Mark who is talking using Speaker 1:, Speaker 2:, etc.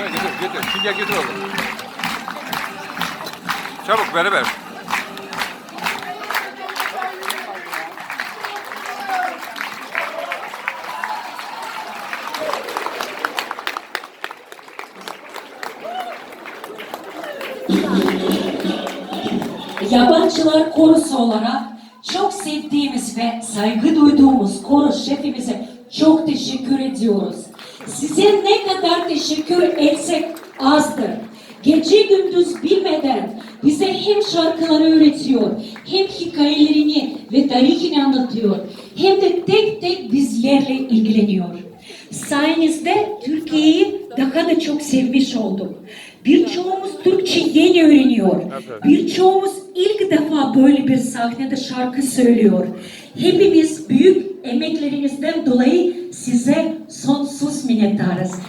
Speaker 1: Ha, getir getir. Sünger getir oğlum. Çabuk beraber.
Speaker 2: Yabancılar korusu olarak çok sevdiğimiz ve saygı duyduğumuz koro şefimize çok teşekkür ediyoruz. Size ne kadar teşekkür etsek azdır. Gece gündüz bilmeden bize hem şarkıları öğretiyor, hem hikayelerini ve tarihini anlatıyor, hem de tek tek bizlerle ilgileniyor. Sayenizde Türkiye'yi daha da çok sevmiş olduk. Birçoğumuz Türkçe yeni öğreniyor. Birçoğumuz ilk defa böyle bir sahnede şarkı söylüyor. Hepimiz büyük emeklerinizden dolayı size